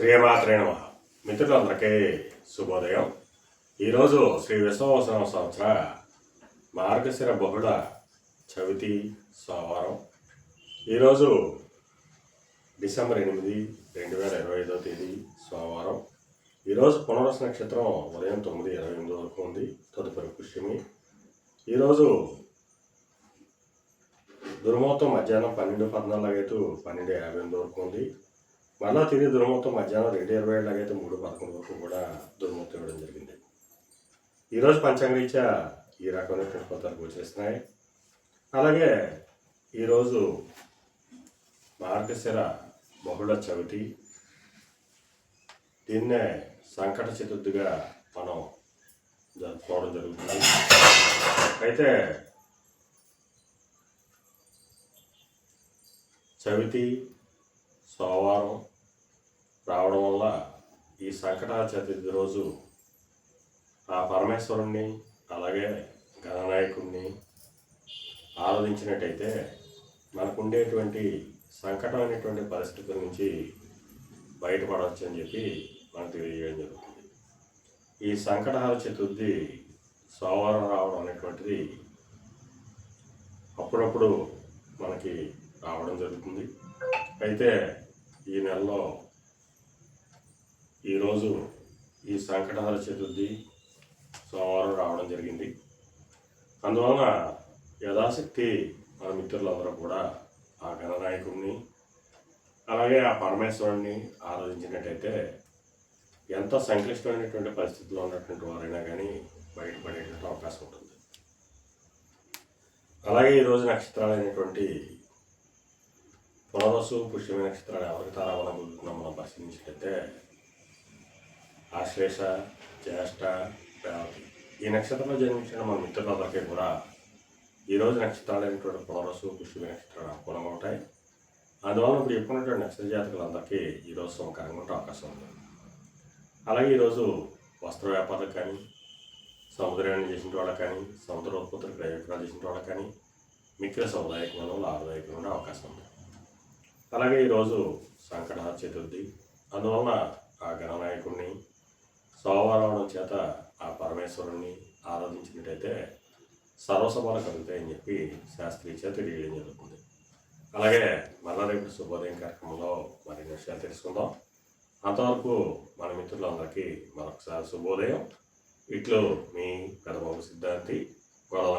శ్రీమాత్రే నమ. మిత్రులందరికీ శుభోదయం. ఈరోజు శ్రీ విశ్వవసన సంవత్సర మార్గశిర బహుళ చవితి సోమవారం. ఈరోజు డిసెంబర్ ఎనిమిది రెండు వేల ఇరవై ఐదో తేదీ సోమవారం. ఈరోజు పునరస నక్షత్రం ఉదయం తొమ్మిది ఇరవై ఎనిమిది వరకు ఉంది తదుపరి పుష్యమి. ఈరోజు దుర్మోత్తం మధ్యాహ్నం పన్నెండు పద్నాలుగు అయితే పన్నెండు యాభై ఎనిమిది వరకు ఉంది మళ్ళా తిరిగి దుర్మూర్తం మధ్యాహ్నం రెండు ఇరవై ఏళ్ళకైతే అయితే మూడు పదకొండు వరకు కూడా దుర్మూర్తం ఇవ్వడం జరిగింది. ఈరోజు పంచాంగరీత్యా ఈ రకమైనటువంటి ఫలితాలు గోచరిస్తున్నాయి అలాగే ఈరోజు మార్గశిర బహుళ చవితి. దీన్నే సంకట చతుర్థిగా మనం జరుపుకోవడం జరుగుతుంది. అయితే చవితి సోమవారం రావడం వల్ల ఈ సంకట చతుర్థి రోజు ఆ పరమేశ్వరుణ్ణి అలాగే గణనాయకుణ్ణి ఆరాధించినట్టయితే మనకు ఉండేటువంటి సంకటమైనటువంటి పరిస్థితుల నుంచి బయటపడవచ్చు అని చెప్పి మనకు తెలియజేయడం జరుగుతుంది. ఈ సంకటహార చతుర్థి సోమవారం రావడం అనేటువంటిది అప్పుడప్పుడు మనకి రావడం జరుగుతుంది. అయితే ఈ నెలలో ఈరోజు ఈ సంకటహర చతుర్థి సోమవారం రావడం జరిగింది. అందువలన యథాశక్తి మన మిత్రులందరూ కూడా ఆ గణనాయకుడిని అలాగే ఆ పరమేశ్వరుణ్ణి ఆరాధించినట్టయితే ఎంత సంక్లిష్టమైనటువంటి పరిస్థితుల్లో ఉన్నటువంటి వారైనా కానీ బయటపడేటువంటి అవకాశం ఉంటుంది. అలాగే ఈరోజు నక్షత్రాలైనటువంటి పునరసు పుష్యమైన నక్షత్రాలు ఎవరికి తారా మనం పరిశీలించినట్లయితే ఆశ్లేష జ్యేష్ఠ రేవతి. ఈ నక్షత్రంలో జన్మించిన మా మిత్రులందరికీ కూడా ఈరోజు నక్షత్రాలైనటువంటి పౌరసు పుష్పి నక్షత్రాలు అనుకూలంగా ఉంటాయి. అందువల్ల ఇప్పుడు చెప్పుకున్నటువంటి నక్షత్ర జాతకులందరికీ ఈరోజు సుఖకరంగా ఉండే అవకాశం ఉంది. అలాగే ఈరోజు వస్త్ర వ్యాపారులకు కానీ సముద్రాన్ని చేసిన వాళ్ళకి కానీ సముద్ర ఉత్పత్తులు ప్రయోజనాలు చేసిన వాళ్ళకి కానీ మిక్కిల సముదాయకంలో లాభదాయకంగా ఉండే అవకాశం ఉంది. అలాగే ఈరోజు సంకటహార చతుర్థి అందువలన ఆ గణనాయకుడిని సోమవారం చేత ఆ పరమేశ్వరుణ్ణి ఆరాధించినట్టయితే సర్వసభలు కలుగుతాయని చెప్పి శాస్త్రీయ తెలియడం జరుగుతుంది. అలాగే మళ్ళా రేపు శుభోదయం కార్యక్రమంలో మరిన్ని విషయాలు తెలుసుకుందాం. అంతవరకు మన మిత్రులందరికీ మరొకసారి శుభోదయం. ఇట్లు మీ పెదబాబు సిద్ధాంతి గొడవ